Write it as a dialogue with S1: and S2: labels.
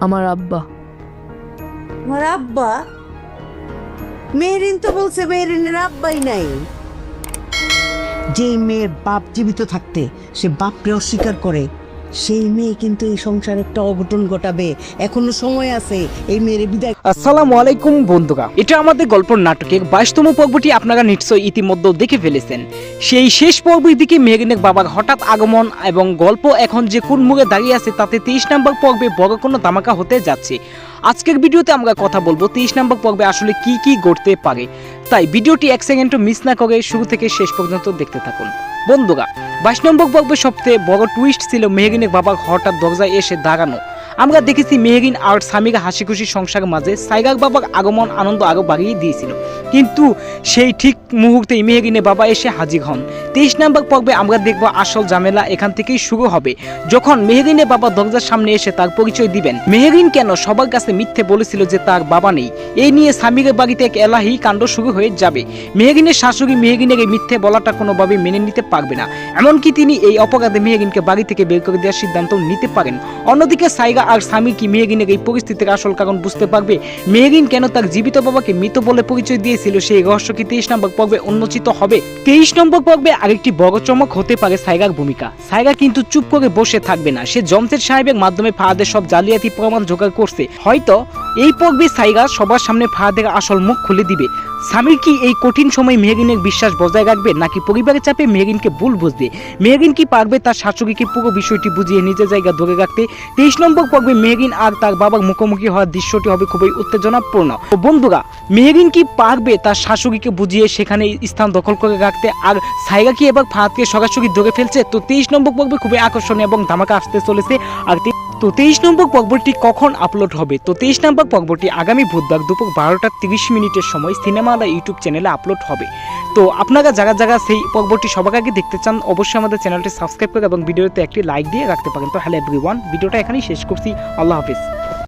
S1: আমার আব্বা।
S2: আমার আব্বা? মেহরিন তো বলছে মেহরিনের আব্বাই নাই। যেই মেয়ের বাপ জীবিত থাকতে সে বাপকে অস্বীকার করে সেই মেয়ে কিন্তু এই সংসারে একটা অঘটন ঘটাবে। এখনও সময় আছে, এই মেয়ের বিদায়
S3: আসসালামু আলাইকুম বন্ধুরা এটা আমাদের গল্প নাটকের বাইশতম পর্বটি আপনারা নিশ্চয়ই ইতিমধ্যে দেখে ফেলেছেন। সেই শেষ পর্বের দিকে মেহরিনের বাবার হঠাৎ আগমন এবং গল্প এখন যে কোন মুখে দাঁড়িয়ে আছে তাতে তেইশ নম্বর পর্বে বড় কোনো ধামাকা হতে যাচ্ছে। আজকের ভিডিওতে আমরা কথা বলব, তেইশ নম্বর পর্বে আসলে কি কি ঘটতে পারে। তাই ভিডিওটি এক সেকেন্ডও মিস না করে শুরু থেকে শেষ পর্যন্ত দেখতে থাকুন। বন্ধুরা, বাইশ নম্বর পর্বের সবচেয়ে বড় টুইস্ট ছিল মেহরিনের বাবার হঠাৎ দরজায় এসে দাঁড়ানো। আমরা দেখেছি মেহরিন আর স্বামীর হাসি খুশি সংসার মাঝে সাইগার বাবার আগমন আনন্দ আরও বাড়িয়ে দিয়েছিল। কিন্তু সেই ঠিক মুহূর্তেই মেহরিনের বাবা এসে হাজির হন। তেইশ নম্বর পর্বে আমরা দেখব আসল ঝামেলা এখান থেকেই শুরু হবে। যখন মেহরিনের বাবা দরজার সামনে এসে তার পরিচয় দিবেন, মেহরিন কেন সবার কাছে মিথ্যে বলেছিল যে তার বাবা নেই? এই নিয়ে স্বামীর বাড়িতে এক এলাহি কাণ্ড শুরু হয়ে যাবে। মেহরিনের শাশুড়ি মেহরিনের এই মিথ্যে বলাটা কোনোভাবে মেনে নিতে পারবে না। এমনকি তিনি এই অপরাধে মেহরিনকে বাড়ি থেকে বের করে দেওয়ার সিদ্ধান্ত নিতে পারেন। অন্যদিকে সাইগা আর স্বামী কি মেহরিনের এই পরিস্থিতির আসল কারণ বুঝতে পারবে? মেয়েগিন কেন তার জীবিত বাবাকে মৃত বলে পরিচয় দিয়েছিল? সেই রহস্য কি তেইশ নম্বর পর্বে উন্মোচিত হবে? তেইশ নম্বর পর্বে আরেকটি বড় চমক হতে পারে সাইগার ভূমিকা। সাইগা কিন্তু চুপ করে বসে থাকবে না। সে জমসের সাহেবের মাধ্যমে ফাহাদের সব জালিয়াতি প্রমাণ জোগাড় করছে। হয়তো এই পর্বে সাইগা সবার সামনে ফাহাদের আসল মুখ খুলে দিবে। স্বামীর কি এই কঠিন সময় মেহরিনের বিশ্বাস বজায় রাখবে, নাকি পরিবারের চাপে মেহরিনকে ভুল বুঝবে? মেহরিন কি পারবে তার শাশুড়িকে পুরো বিষয়টি বুঝিয়ে নিজের জায়গা ধরে রাখতে? তেইশ নম্বর পর্বে মেহরিন আর তার বাবার মুখোমুখি হওয়ার দৃশ্যটি হবে খুবই উত্তেজনাপূর্ণ। তো বন্ধুরা মেহরিন কি পারবে তার শাশুড়িকে বুঝিয়ে সেখানে স্থান দখল করে রাখতে? আর সাইগা কি এবার ফাহাদকে সরাসরি ধরে ফেলছে? তো তেইশ নম্বর পর্বে খুবই আকর্ষণীয় এবং ধামাকা আসতে চলেছে। আর তে- তেইশ নম্বর পর্বটি কখন আপলোড হবে? তো তেইশ নম্বর পর্বটি আগামী বুধবার দুপুর বারোটা তিরিশ মিনিটের সময় সিনেমা আলা ইউটিউব চ্যানেলে আপলোড হবে। তো আপনারা যারা যারা সেই পর্বটি সবার আগে দেখতে চান, অবশ্যই আমাদের চ্যানেলটি সাবস্ক্রাইব করে এবং ভিডিওতে একটি লাইক দিয়ে রাখতে পারেন। তো হ্যালো এভরিওয়ান ভিডিওটা এখানেই শেষ করছি। আল্লাহ হাফিজ।